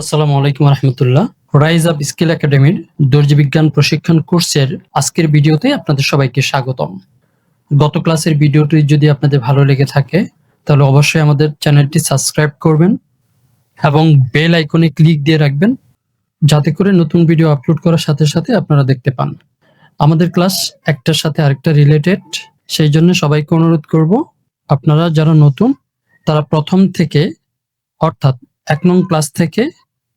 আসসালামু আলাইকুম রহমতুল্লাহ। Rise up skill একাডেমির দর্জি বিজ্ঞান প্রশিক্ষণ কোর্সের আজকের ভিডিওতে আপনাদের সবাইকে স্বাগতম। গত ক্লাসের ভিডিওটি যদি আপনাদের ভালো লেগে থাকে, তাহলে অবশ্যই আমাদের চ্যানেলটি সাবস্ক্রাইব করবেন এবং বেল আইকনে ক্লিক দিয়ে রাখবেন, যাতে করে নতুন ভিডিও আপলোড করার সাথে সাথে আপনারা দেখতে পান। আমাদের ক্লাস একটার সাথে আরেকটা রিলেটেড সেই জন্য সবাইকে অনুরোধ করব, আপনারা যারা নতুন, তারা প্রথম থেকে, অর্থাৎ এক নং ক্লাস থেকে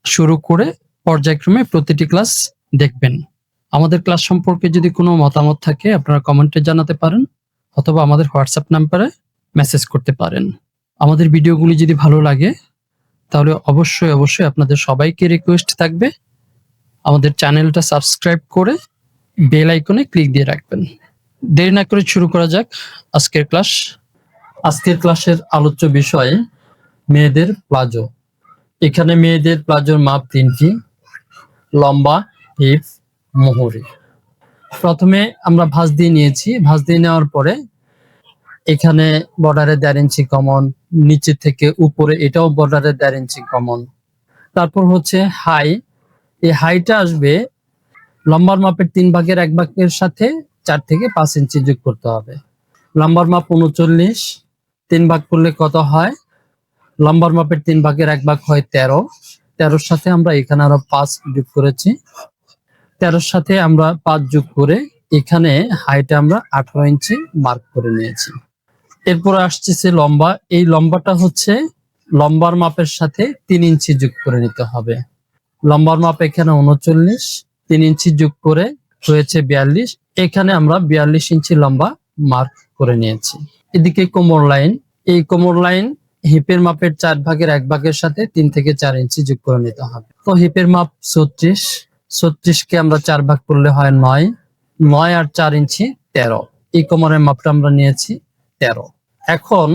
শুরু করে পর্যায়ক্রমে প্রতিটি ক্লাস দেখবেন। আমাদের ক্লাস সম্পর্কে যদি কোনো মতামত থাকে, আপনারা কমেন্টে জানাতে পারেন অথবা আমাদের হোয়াটসঅ্যাপ নাম্বারে মেসেজ করতে পারেন। আমাদের ভিডিওগুলি যদি ভালো লাগে, তাহলে অবশ্যই অবশ্যই আপনাদের সবাইকে রিকোয়েস্ট থাকবে। আমাদের চ্যানেলটা সাবস্ক্রাইব করে বেল আইকনে ক্লিক দিয়ে রাখবেন। দেরি না করে শুরু করা যাক আজকের ক্লাস আজকের ক্লাসের আলোচ্য বিষয় মেয়েদের প্লাজো। এখানে মেয়েদের প্লাজোর মাপ তিনটি, লম্বা, হিপ, মোহরি। প্রথমে আমরা ভাঁজ দিয়ে নিয়েছি। ভাঁজ দিয়ে নেওয়ার পরে এখানে বর্ডারে দেড় ইঞ্চি কমন নিচে থেকে উপরে এটাও বর্ডারে দেড় ইঞ্চি কমন তারপর হচ্ছে হাই এই হাইটা আসবে লম্বার মাপের তিন ভাগের এক ভাগের সাথে চার থেকে পাঁচ ইঞ্চি যোগ করতে হবে। লম্বার মাপ উনচল্লিশ, তিন ভাগ করলে কত হয়? লম্বার মাপের তিন ভাগের এক ভাগ হয় তেরো। তেরোর সাথে আমরা এখানে আরও পাঁচ যোগ করেছি। তেরোর সাথে আমরা পাঁচ যোগ করে এখানে হাইটে আমরা আঠারো ইঞ্চি মার্ক করে নিয়েছি। এরপর আসছে লম্বা। এই লম্বাটা হচ্ছে লম্বার মাপের সাথে তিন ইঞ্চি যোগ করে নিতে হবে। লম্বার মাপ এখানে উনচল্লিশ, তিন ইঞ্চি যোগ করে হয়েছে বিয়াল্লিশ। এখানে আমরা বিয়াল্লিশ ইঞ্চি লম্বা মার্ক করে নিয়েছি। এদিকে কোমর লাইন এই কোমর লাইন হিপের মাপের চার ভাগের এক ভাগের সাথে তিন থেকে চার ইঞ্চি যোগ করে নিতে হবে। তো হিপের মাপ ছত্রিশ। ছত্রিশ কে আমরা চার ভাগ করলে হয় নয়। নয় আর চার ইঞ্চি তেরো। এই কোমরের মাপটা আমরা নিয়েছি তেরো। এখন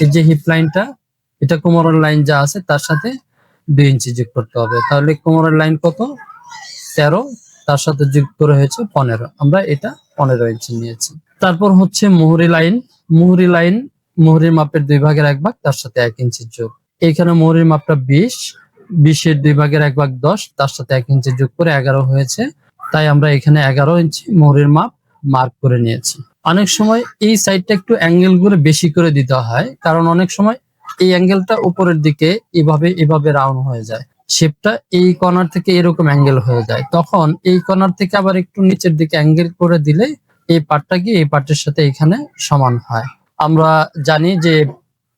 এই যে হিপ লাইনটা এটা কোমরের লাইন যা আছে তার সাথে দুই ইঞ্চি যোগ করতে হবে। তাহলে কোমরের লাইন কত? তেরো। তার সাথে যোগ করে হয়েছে পনেরো। আমরা এটা পনেরো ইঞ্চি নিয়েছি। তারপর হচ্ছে মুহুরি লাইন মুহুরি লাইন মোহরের মাপের দুই ভাগের এক ভাগ, তার সাথে এক ইঞ্চি যোগ। এইখানে মোহরের মাপটা বিশ, বিশের দুই ভাগের এক ভাগ দশ, তার সাথে এক ইঞ্চি যোগ করে এগারো হয়েছে। তাই আমরা এখানে এগারো ইঞ্চি মোহরের মাপ মার্ক করে নিয়েছি। অনেক সময় এই সাইডটা একটু অ্যাঙ্গেলগুলো বেশি করে দিতে হয়, কারণ অনেক সময় এই অ্যাঙ্গেলটা উপরের দিকে এভাবে এভাবে রাউন্ড হয়ে যায়। শেপটা এই কর্নার থেকে এরকম অ্যাঙ্গেল হয়ে যায়। তখন এই কর্নার থেকে আবার একটু নিচের দিকে অ্যাঙ্গেল করে দিলে এই পার্টটা কি, এই পার্টের সাথে এখানে সমান হয়। আমরা জানি যে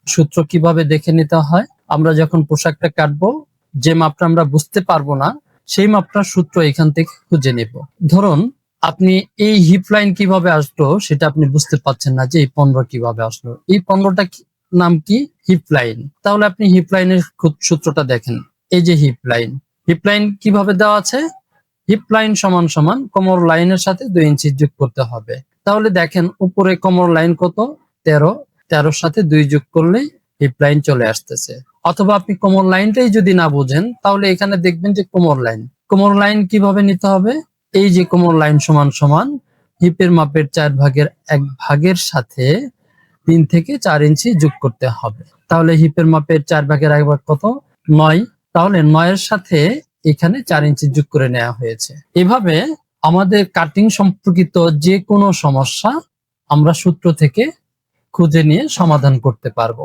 সূত্র কীভাবে দেখে নিতে হয়। আমরা যখন পোশাকটা কাটবো, যে মাপটা আমরা বুঝতে পারব না, সেই মাপটা সূত্র এখান থেকে খুঁজে নেব। ধরুন, আপনি এই হিপ লাইন কীভাবে আসলো, সেটা আপনি বুঝতে পারছেন না যে এই পনেরো কীভাবে আসলো। এই পনেরোটা নাম কি? হিপ লাইন তাহলে আপনি হিপ লাইনের সূত্রটা দেখেন। এই যে হিপ লাইন হিপ লাইন কীভাবে দেওয়া আছে? হিপ লাইন সমান সমান কোমর লাইনের সাথে দুই ইঞ্চি যোগ করতে হবে। তাহলে দেখেন, উপরে কোমর লাইন কত? তেরো, তেরোর সাথে দুই যোগ করলেই হিপ লাইন চলে আসতেছে। অথবা আপনি কোমর লাইনটাই যদি না বোঝেন, তাহলে এখানে দেখবেন যে কোমর লাইন কোমর লাইন কীভাবে নিতে হবে? এই যে কোমর লাইন সমান সমান, হিপের মাপের চার ভাগের এক ভাগের সাথে তিন থেকে চার ইঞ্চি যোগ করতে হবে। তাহলে হিপের মাপের চার ভাগের এক ভাগ কত? নয়। তাহলে নয়ের সাথে এখানে চার ইঞ্চি যোগ করে নেওয়া হয়েছে। এভাবে আমাদের কাটিং সম্পর্কিত যে কোনো সমস্যা আমরা সূত্র থেকে খুঁজে নিয়ে সমাধান করতে পারব।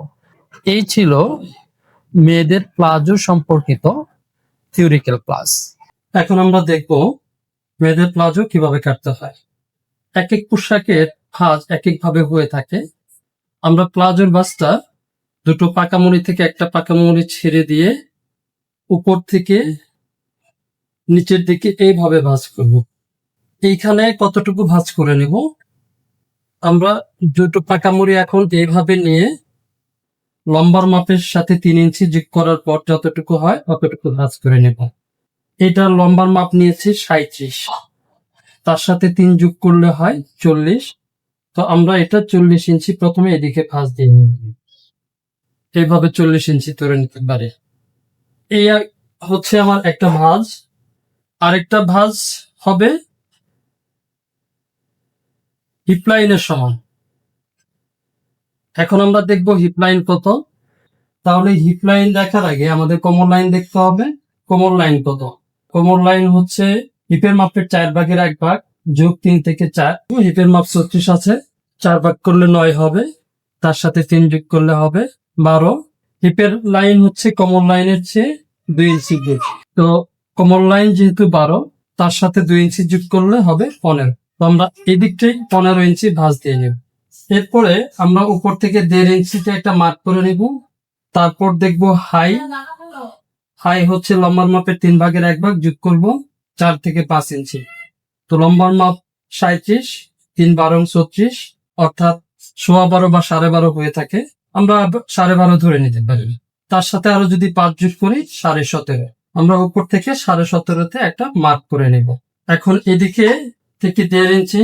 এই ছিল মেয়েদের প্লাজো সম্পর্কিত থিওরিক্যাল ক্লাস। এখন আমরা দেখব মেয়েদের প্লাজো কীভাবে কাটতে হয়। এক এক পোশাকের ভাঁজ এক এক ভাবে হয়ে থাকে। আমরা প্লাজোর ভাঁজটা দুটো পাকামুড়ি থেকে একটা পাকামুড়ি ছেড়ে দিয়ে উপর থেকে নিচের দিকে এইভাবে ভাঁজ করব। এইখানে কতটুকু ভাঁজ করে নেব? আমরা দুটো পাকামুড়ি এখন এইভাবে নিয়ে লম্বার মাপের সাথে তিন ইঞ্চি যোগ করার পর যতটুকু হয় ততটুকু ভাঁজ করে নেব। এটা লম্বার মাপ নিয়েছি সাঁত্রিশ তার সাথে তিন যোগ করলে হয় চল্লিশ। তো আমরা এটা চল্লিশ ইঞ্চি প্রথমে এদিকে ভাঁজ দিয়ে নেব। এইভাবে চল্লিশ ইঞ্চি তুলে নিতে পারে। এই হচ্ছে আমার একটা ভাঁজ। আরেকটা ভাঁজ হবে হিপলাইনের সমান। এখন আমরা দেখব হিপলাইন কত। তাহলে হিপলাইন দেখার আগে আমাদের কমন লাইন দেখতে হবে। কোমর লাইন কত? কোমর লাইন হচ্ছে হিপের মাপের চার ভাগের এক ভাগ যোগ তিন থেকে চার। হিপের মাপ ছত্রিশ আছে। চার ভাগ করলে নয় হবে। তার সাথে তিন যোগ করলে হবে বারো। হিপের লাইন হচ্ছে কোমর লাইনের চেয়ে দুই ইঞ্চি তো কোমর লাইন যেহেতু বারো, তার সাথে দুই ইঞ্চি যোগ করলে হবে পনেরো। তো আমরা এই দিকটাই পনেরো ইঞ্চি ভাঁজ দিয়ে নেব। এরপরে আমরা উপর থেকে দেড় ইঞ্চিতে একটা মার্ক করে নেব। তারপর দেখব হাই। হাই হচ্ছে লম্বার মাপের তিন ভাগের এক ভাগ যোগ করব চার থেকে পাঁচ ইঞ্চি। তো লম্বার মাপ সাঁত্রিশ তিন বারো, ছত্রিশ, অর্থাৎ সোয়া বারো বা সাড়ে বারো হয়ে থাকে। আমরা সাড়ে বারো ধরে নিতে পারি। তার সাথে আরও যদি পাঁচ যোগ করি, সাড়ে সতেরো। আমরা উপর থেকে সাড়ে সতেরোতে একটা মার্ক করে নেব। এখন এদিকে থেকে দেড় ইঞ্চি,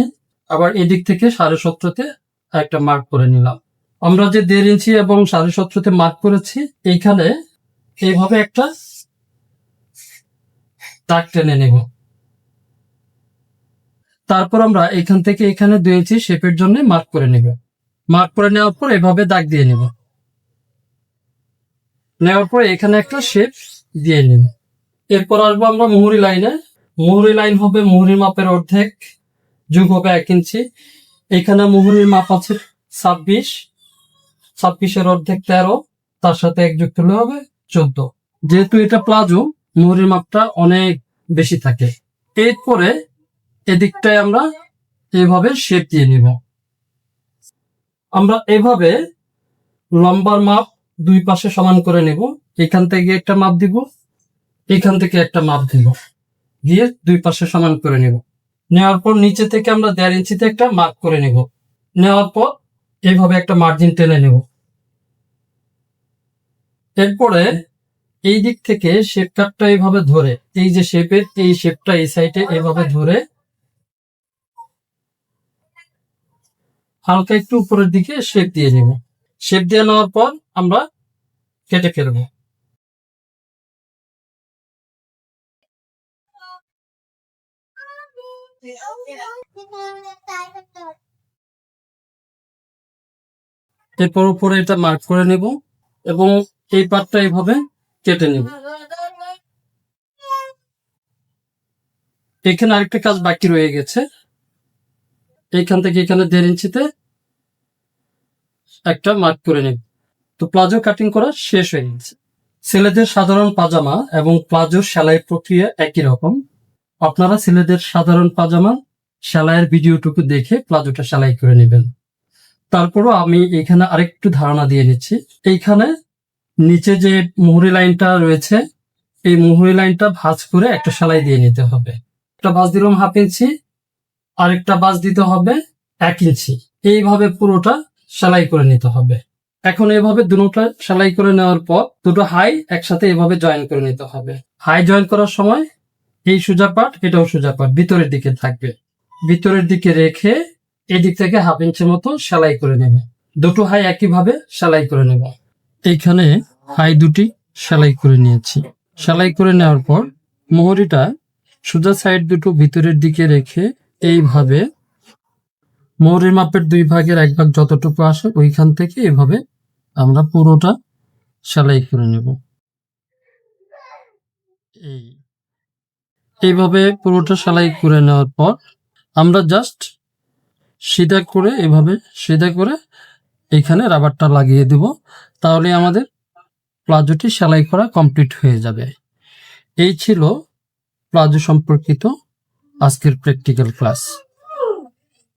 আবার এদিক থেকে সাড়ে সতেরোতে একটা মার্ক করে নিলাম। আমরা যে দেড় ইঞ্চি এবং সাড়ে সতেরোতে মার্ক করেছি, এইখানে এইভাবে একটা দাগ টেনে নেব। তারপর আমরা এখান থেকে এখানে দুই ইঞ্চি শেপের জন্য মার্ক করে নেব। মার্ক করে নেওয়ার পর এভাবে দাগ দিয়ে নেব। নেওয়ার পর এখানে একটা শেপ দিয়ে নেব। এরপর আসব আমরা মুহুরি লাইনে। মুহুরি লাইন হবে মুহুরির মাপের অর্ধেক, যুগ হবে এক ইঞ্চি। এখানে মুহুরির মাপ আছে ছাব্বিশ, ছাব্বিশের অর্ধেক তেরো, তার সাথে এক যুক্ত হলে হবে চোদ্দ। যেহেতু এটা প্লাজো, মুহুরির মাপটা অনেক বেশি থাকে। এরপরে এদিকটায় আমরা এভাবে শেপ দিয়ে নিব। আমরা এভাবে লম্বার মাপ দুই পাশে সমান করে নেব। এখান থেকে একটা মাপ দিব, এখান থেকে একটা মাপ দিব। দিয়ে দুই পাশে সমান করে নেব। নেওয়ার পর নিচে থেকে আমরা দেড় ইঞ্চিতে একটা মার্ক করে নেব। নেওয়ার পর এইভাবে একটা মার্জিন টেনে নেব। এরপরে এই দিক থেকে শেপ কাটটা এইভাবে ধরে, এই যে শেপের এই শেপটা এই সাইডে এইভাবে ধরে হালকা একটু উপরের দিকে শেপ দিয়ে নেব। শেপ দিয়ে নেওয়ার পর আমরা কেটে ফেলব। এরপর উপরে এটা মার্ক করে নেব এবং এই পার্টটা এইভাবে কেটে নেব। এখানে আরেকটা কাজ বাকি রয়ে গেছে। এইখান থেকে এখানে দেড় ইঞ্চিতে একটা মার্ক করে নেব। তো প্লাজো কাটিং করা শেষ হয়ে গেছে। ছেলেদের সাধারণ পাজামা এবং প্লাজো সেলাই প্রক্রিয়া একই রকম। আপনারা ছেলেদের সাধারণ পাজামা সেলাইয়ের ভিডিওটুকু দেখে প্লাজোটা সেলাই করে নেবেন। তারপরও আমি এখানে আরেকটু ধারণা দিয়ে নিচ্ছি। এইখানে নিচে যে মুহুরি লাইনটা রয়েছে, এই মুহুরি লাইনটা ভাঁজ করে একটা সেলাই দিয়ে নিতে হবে। একটা ভাঁজ দিলাম হাফ ইঞ্চি, আরেকটা ভাঁজ দিতে হবে এক ইঞ্চি। এইভাবে পুরোটা সেলাই করে নিতে হবে। এখন এভাবে দুটোটা সেলাই করে নেওয়ার পর দুটো হাই একসাথে এভাবে জয়েন করে নিতে হবে। হাই জয়েন করার সময় এই সোজা পাট এটাও সোজা পাট ভিতরের দিকে থাকবে। ভিতরের দিকে রেখে এদিক থেকে হাফ ইঞ্চের মতো সেলাই করে নেবে। দুটো হাই একইভাবে সেলাই করে নেব। এইখানে হাই দুটি সেলাই করে নিয়েছি। সেলাই করে নেওয়ার পর মোহরিটা সোজা সাইড দুটো ভিতরের দিকে রেখে এইভাবে মোহরির মাপের দুই ভাগের এক ভাগ যতটুকু আসে ওইখান থেকে এভাবে আমরা পুরোটা সেলাই করে নেব। এই। এইভাবে পুরোটা সেলাই করে নেওয়ার পর আমরা জাস্ট সিধা করে এভাবে, সিধা করে এখানে রাবারটা লাগিয়ে দেব। তাহলে আমাদের প্লাজোটি সেলাই করা কমপ্লিট হয়ে যাবে। এই ছিল প্লাজো সম্পর্কিত আজকের প্র্যাকটিক্যাল ক্লাস